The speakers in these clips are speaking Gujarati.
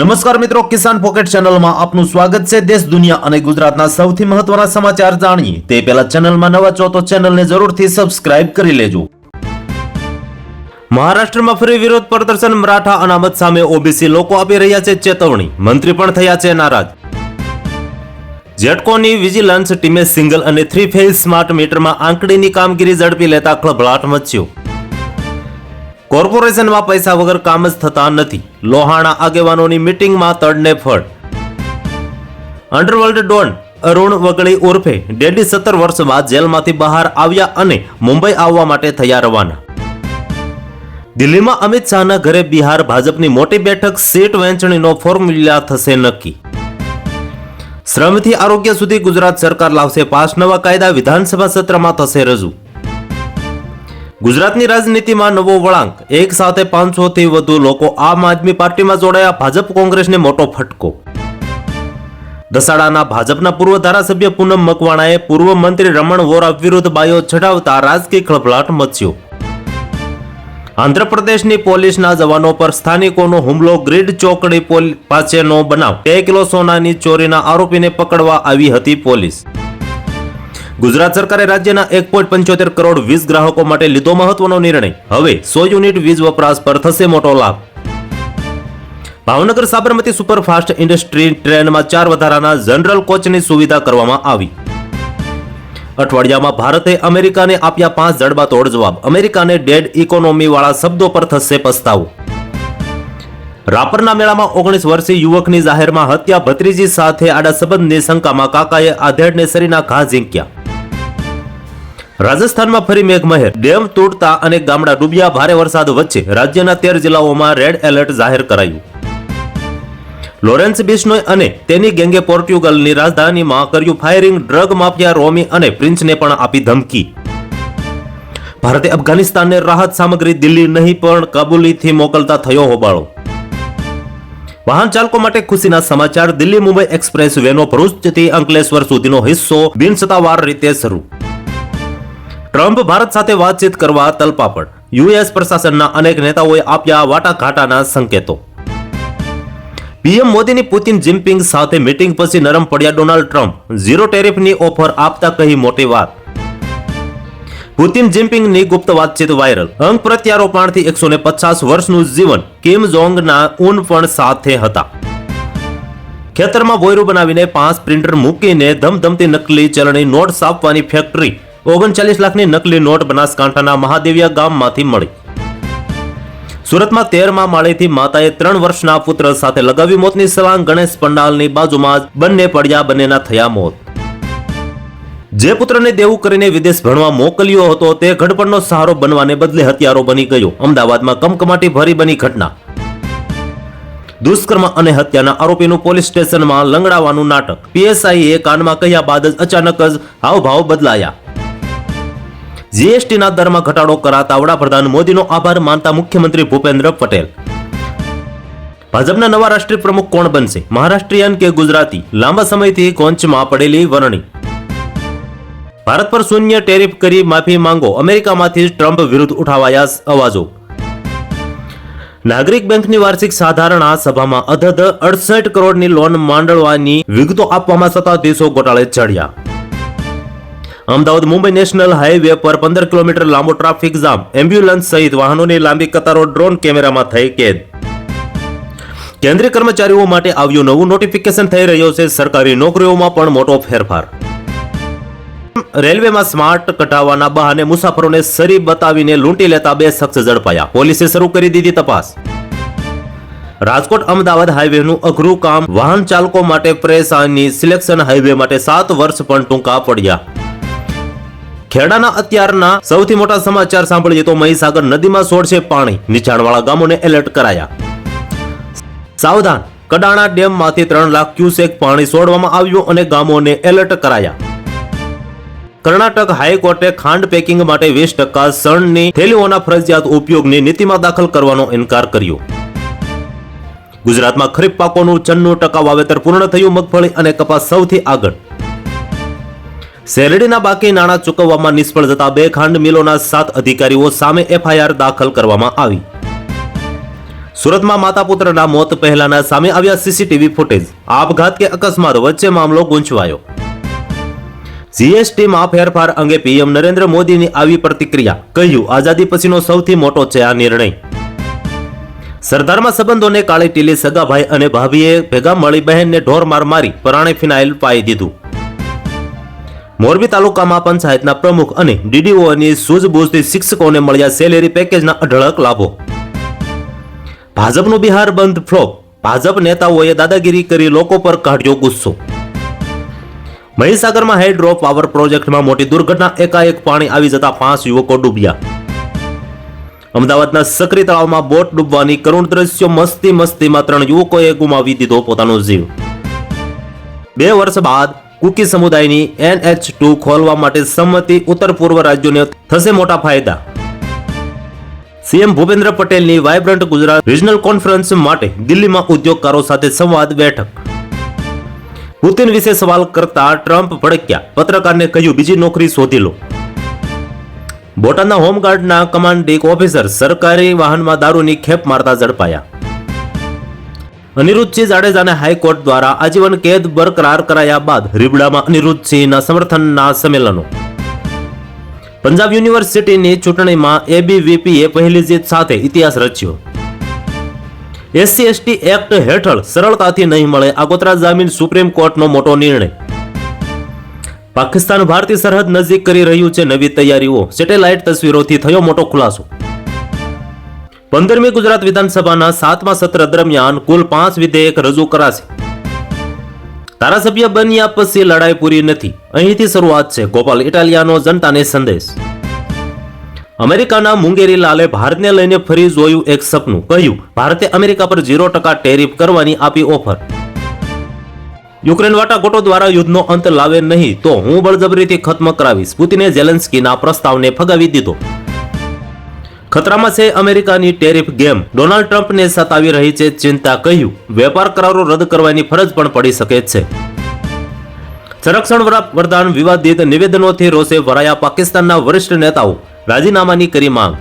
નમસ્કાર મિત્રો, કિસાન પોકેટ ચેનલમાં આપનું સ્વાગત છે. દેશ, દુનિયા અને ગુજરાતના સૌથી મહત્વના સમાચાર જાણીએ. તે પહેલા ચેનલમાં નવા છો તો ચેનલને જરૂરથી સબસ્ક્રાઇબ કરી લેજો. મહારાષ્ટ્રમાં ફરી વિરોધ પ્રદર્શન. મરાઠા અનામત સામે ઓબીસી લોકો આપી રહ્યા છે ચેતવણી. મંત્રી પણ થયા છે નારાજ. જેટકોની વિજિલન્સ ટીમે સિંગલ અને થ્રી ફેઝ સ્માર્ટ મીટરમાં આંકડીની કામગીરી ઝડપી લેતા ખળભળાટ મચ્યો. કોર્પોરેશનમાં પૈસા વગર કામ જ થતા નથી. લોહાણા આગેવાનોની મિટિંગમાં તડને ફળ. અંડરવર્લ્ડ ડોન અરુણ વગળી ઉર્ફે ડેડી સત્તર વર્ષ બાદ જેલમાંથી બહાર આવ્યા અને મુંબઈ આવવા માટે થયા રવાના. દિલ્હીમાં અમિત શાહના ઘરે બિહાર ભાજપની મોટી બેઠક સીટ વહેંચણીનો ફોર્મ્યુલા થશે નક્કી. શ્રમથી આરોગ્ય સુધી ગુજરાત સરકાર લાવશે પાસ નવા કાયદા વિધાનસભા સત્રમાં થશે રજૂ. ગુજરાતની રાજનીતિમાં નવો વળાંક. એક સાથે પાંચસો થી વધુ લોકો આમ આદમી પાર્ટીમાં જોડાયા. ભાજપ કોંગ્રેસને મોટો ફટકો. દસાડાના ભાજપના પૂર્વ ધારાસભ્ય પૂનમ મકવાણાએ પૂર્વ મંત્રી રમણ વોરા વિરુદ્ધ બાયો ચઢાવતા રાજકીય ખળભળાટ મચ્યો. આંધ્રપ્રદેશની પોલીસના જવાનો પર સ્થાનિકોનો હુમલો. ગ્રીડ ચોકડી પાસેનો બનાવ. બે કિલો સોનાની ચોરીના આરોપીને પકડવા આવી હતી પોલીસ. ગુજરાત સરકારે રાજ્યના એક પંચોતેર કરોડ વીજ ગ્રાહકો માટે લીધો મહત્વનો નિર્ણય. હવે સો યુનિટ વીજ વપરાશ પર થશે મોટો લાભ. ભાવનગર સાબરમતી સુપરફાસ્ટ ઇન્ડસ્ટ્રી ટ્રેનમાં ચાર વધારાના જનરલ કોચની સુવિધા કરવામાં આવી. અઠવાડિયામાં ભારતે અમેરિકાને આપ્યા પાંચ જડબાતોડ જવાબ. અમેરિકાને ડેડ ઇકોનોમી વાળા શબ્દો પર થશે પસ્તાવો. રાપરના મેળામાં ઓગણીસ વર્ષીય યુવકની જાહેરમાં હત્યા, ભત્રીજી સાથે આડા સંબંધની શંકામાં કાકાએ આધેડને શરીરના ઘા ઝીંક્યા. રાજસ્થાનમાં ફરી મેઘમહેર. ડેમ તૂટતા અને ગામડા ડૂબ્યા ભારે વરસાદ વચ્ચે રાજ્યના તેર જિલ્લાઓમાં રેડ એલર્ટ જાહેર કરાયું. લોરેન્સ બિશ્નોય અને તેની ગેંગે પોર્ટુગલની રાજધાનીમાં કર્યું ફાયરિંગ ડ્રગ માફિયા રોમી અને પ્રિન્સને પણ આપી ધમકી. ભારતે અફઘાનિસ્તાનને રાહત સામગ્રી દિલ્હી નહીં પણ કાબુલીથી મોકલતા થયો હોબાળો. વાહન ચાલકો માટે ખુશીના સમાચાર, દિલ્હી મુંબઈ એક્સપ્રેસ, વેનો ભરૂચથી અંકલેશ્વર સુધીનો હિસ્સો બિનસત્તાવાર રીતે શરૂ. ટ્રમ્પ ભારત સાથે વાતચીત કરવા તલપાપડ. યુએસ પ્રશાસનના અનેક નેતાઓએ આપ્યા વાટાઘાટાના સંકેતો. પીએમ મોદીની પુતિન જિનપિંગ સાથે મીટિંગ પછી નરમ પડ્યા ડોનાલ્ડ ટ્રમ્પ. ઝીરો ટેરિફની ઓફર આપતા કહી મોટી વાત. પુતિન જિનપિંગની ગુપ્ત વાતચીત વાયરલ. અંગ પ્રત્યારોપણથી એકસો ને પચાસ વર્ષનું જીવન કિમ જોંગના ઊન પણ સાથે હતા. ખેતરમાં બોયરું બનાવીને પાંચ પ્રિન્ટર મૂકીને ધમધમતી નકલી ચલણી નોટ સાપવાની ફેક્ટરી ઓગણચાલીસ લાખની નકલી નોટ બનાસકાંઠાના મહાદેવિયા ગામમાંથી મળી. સુરતમાં તેરમાં માળેથી માતાએ ત્રણ વર્ષના પુત્ર સાથે લગાવી મોતની સલાંગ ગણેશ પંડાલની બાજુમાં જ બંને પડ્યા બંનેના થયા મોત. જે પુત્રને દેવું કરીને વિદેશ ભણવા મોકલ્યો હતો તે ઘડપણનો સહારો બનવાને બદલે હત્યારો બની ગયો. અમદાવાદમાં કમકમાટી ભરી બની ઘટના. દુષ્કર્મ અને હત્યાના આરોપીનું પોલીસ સ્ટેશનમાં લંગડાવાનું નાટક. પીએસઆઈએ કાનમાં કહ્યા બાદ જ અચાનક જ હાવભાવ બદલાયા. જીએસટીના દરમાં ઘટાડો કરાતા વડાપ્રધાન મોદીનો આભાર માનતા મુખ્યમંત્રી ભૂપેન્દ્ર પટેલ. ભાજપના નવા રાષ્ટ્રીય પ્રમુખ કોણ બનશે? મહારાષ્ટ્રીયન કે ગુજરાતી? લાંબા સમયથી કોંચમાં પડેલી વરણી. ભારત પર શૂન્ય ટેરિફ કરી માફી માંગો. અમેરિકામાંથી ટ્રમ્પ વિરુદ્ધ ઉઠાવાયા અવાજો. નાગરિક બેંકની વાર્ષિક સાધારણા સભામાં અધધ અડસઠ કરોડની લોન માંડળવાની વિગતો આપવામાં સત્તાધીશો ગોટાળે ચડ્યા અમદાવાદ મુંબઈ નેશનલ હાઈવે પર પંદર કિલોમીટર લાંબો ટ્રાફિક જામ. એમ્બ્યુલન્સ સહિત વાહનોની લાંબી કતારો ડ્રોન કેમેરામાં થઈ કેદ. કેન્દ્રીય કર્મચારીઓ માટે આવ્યું નવું નોટિફિકેશન થઈ રહ્યો છે. સરકારી નોકરીઓમાં પણ મોટો ફેરફાર. રેલવેમાં સ્માર્ટ કઢાવવાના બહાને મુસાફરોને સરી બતાવીને લૂંટી લેતા બે શખ્સ ઝડપાયા. પોલીસે શરૂ કરી દીધી તપાસ. રાજકોટ અમદાવાદ હાઈવેનું અઘરું કામ વાહન ચાલકો માટે પ્રેસાની સિલેક્શન હાઈવે માટે સાત વર્ષ પણ ટૂંકા પડ્યા. ખેડાના અત્યારના સૌથી મોટા સમાચાર સાંભળીએ તો મહીસાગર નદીમાં છોડશે પાણી. નીચાણવાળા ગામોને એલર્ટ કરાયા. સાવધાન. કડાણા ડેમમાંથી ત્રણ લાખ ક્યુસેક પાણી છોડવામાં આવ્યું અને ગામોને એલર્ટ કરાયા. કર્ણાટક હાઈકોર્ટે ખાંડ પેકિંગ માટે વીસ ટકા શણની થેલીઓના ફરજિયાત ઉપયોગની નીતિમાં દાખલ કરવાનો ઇનકાર કર્યો. ગુજરાતમાં ખરીફ પાકોનું છન્નું ટકા વાવેતર પૂર્ણ થયું મગફળી અને કપાસ સૌથી આગળ. શેરડીના બાકી નાણાં ચૂકવવામાં નિષ્ફળ જતા બે ખાંડ મિલોના સાત અધિકારીઓ સામે એફઆઈઆર દાખલ કરવામાં આવી. સુરતમાં માતા પુત્રના મોત પહેલાના સામે આવ્યા સીસીટીવી ફૂટેજ. આપઘાત કે અકસ્માત વચ્ચે મામલો ગૂંચવાયો. જીએસટીમાં ફેરફાર અંગે પીએમ નરેન્દ્ર મોદીની આવી પ્રતિક્રિયા. કહ્યું, આઝાદી પછીનો સૌથી મોટો છે આ નિર્ણય. સરદારમાં સંબંધોને કાળી ટીલી સગાભાઈ અને ભાભીએ ભેગા મળી બહેનને ઢોર માર મારી, પરાણે ફિનાઇલ પાઈ દીધું. મોરબી તાલુકામાં પંચાયતના પ્રમુખ અને ડીડીઓની સૂઝબૂઝથી શિક્ષકોને મળ્યા સેલેરી પેકેજના અઢળક લાભો. ભાજપનું બિહાર બંધ ફ્લોપ ભાજપ નેતાઓએ દાદાગીરી કરી લોકો પર કાઢ્યો ગુસ્સો. મહીસાગરમાં હાઇડ્રો પાવર પ્રોજેક્ટમાં મોટી દુર્ઘટના, એકાએક પાણી આવી જતા પાંચ યુવકો ડૂબ્યા. અમદાવાદના સક્રી તળાવમાં બોટ ડૂબવાની કરુણ દ્રશ્યો, મસ્તી મસ્તીમાં ત્રણ યુવકોએ ગુમાવી દીધો પોતાનો જીવ. બે વર્ષ બાદ કુકી સમુદાયની એનએચ ટુ ખોલવા માટે સંમતિ ઉત્તર પૂર્વ રાજ્યોને થશે મોટા ફાયદા. સીએમ ભૂપેન્દ્ર પટેલની વાઇબ્રન્ટ ગુજરાત રિજનલ કોન્ફરન્સ માટે દિલ્હીમાં ઉદ્યોગકારો સાથે સંવાદ બેઠક. પુતિન વિશે સવાલ કરતા ટ્રમ્પ ભડક્યા, પત્રકારને કહ્યું, બીજી નોકરી શોધી લો. બોટાદના હોમગાર્ડના કમાન્ડિંગ ઓફિસર સરકારી વાહનમાં દારૂની ખેપ મારતા ઝડપાયા. અનિરુદ્ધસિંહ જાડેજાને હાઈકોર્ટ દ્વારા આજીવન કેદ બરકરાર કરાયા બાદ રીબડામાં અનિરુદ્ધસિંહના સમર્થનના સંમેલનો. પંજાબ યુનિવર્સિટીની ચૂંટણીમાં એબીવીપીએ પહેલી જીત સાથે ઇતિહાસ રચ્યો. એસસી એસટી એક્ટ હેઠળ સરળતાથી નહીં મળે આગોતરા જામીન સુપ્રીમ કોર્ટનો મોટો નિર્ણય. પાકિસ્તાન ભારતીય સરહદ નજીક કરી રહ્યું છે નવી તૈયારીઓ. સેટેલાઇટ તસવીરોથી થયો મોટો ખુલાસો. પંદરમી ગુજરાત વિધાનસભાના સાતમા સત્ર દરમિયાન કુલ પાંચ વિધેયક રજૂ કરાશે. ધારાસભ્ય બન્યા પછી લડાઈ પૂરી નથી. અહીંથી શરૂઆત છે ગોપાલ ઇટાલિયાનો જનતાને સંદેશ. અમેરિકાના મુંગેરી લાલે ભારતને લઈને ફરી જોયું એક સપનું. કહ્યું, ભારતે અમેરિકા પર ઝીરો ટકા ટેરિફ કરવાની આપી ઓફર. યુક્રેન વાટાઘોટો દ્વારા યુદ્ધનો અંત લાવે નહીં તો હું બળજબરીથી ખત્મ કરાવીશ. પુતિને ઝેલેન્સ્કીના પ્રસ્તાવને ફગાવી દીધો. ખતરામાં છે અમેરિકાની ટેરિફ ગેમ. ડોનાલ્ડ ટ્રમ્પને સતાવી રહી છે ચિંતા કહ્યું. વેપાર કરારો રદ કરવાની ફરજ પણ પડી શકે છે. સંરક્ષણ વરા- વરદાન વિવાદિત નિવેદનોથી રોષે ભરાયા પાકિસ્તાનના વરિષ્ઠ નેતાઓ. રાજીનામાની કરી માંગ.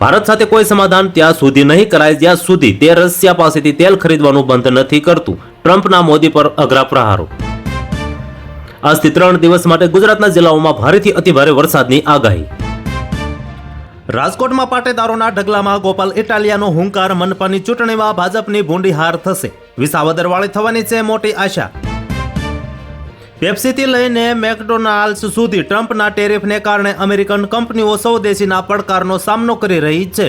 ભારત સાથે કોઈ સમાધાન ત્યાં સુધી નહીં કરાય જ્યાં સુધી તે રશિયા પાસેથી તેલ ખરીદવાનું બંધ નથી કરતું. ટ્રમ્પના મોદી પર અઘરા પ્રહારો. આજથી ત્રણ દિવસ માટે ગુજરાતના જિલ્લાઓમાં ભારેથી અતિભારે વરસાદની આગાહી. રાજકોટમાં પાટેદારોના ઢગલામાં ગોપાલ ઇટાલિયાનો હુંકાર, મનપાની ચૂંટણીમાં ભાજપની ભૂંડી હાર થશે. વિસાવદરવાળી થવાની છે મોટી આશા. પેપ્સીથી લઈને મેકડોનાલ્ડ્સ સુધી ટ્રમ્પના ટેરિફને કારણે અમેરિકન કંપનીઓ સ્વદેશીના પડકારનો સામનો કરી રહી છે.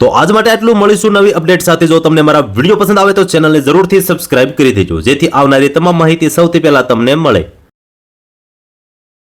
તો આજ માટે આટલું. મળીશું નવી અપડેટ સાથે. જો તમને મારા વીડિયો પસંદ આવે તો ચેનલને જરૂરથી સબસ્ક્રાઇબ કરી દેજો. જેથી આવનારી તમામ માહિતી સૌથી પહેલા તમને મળે.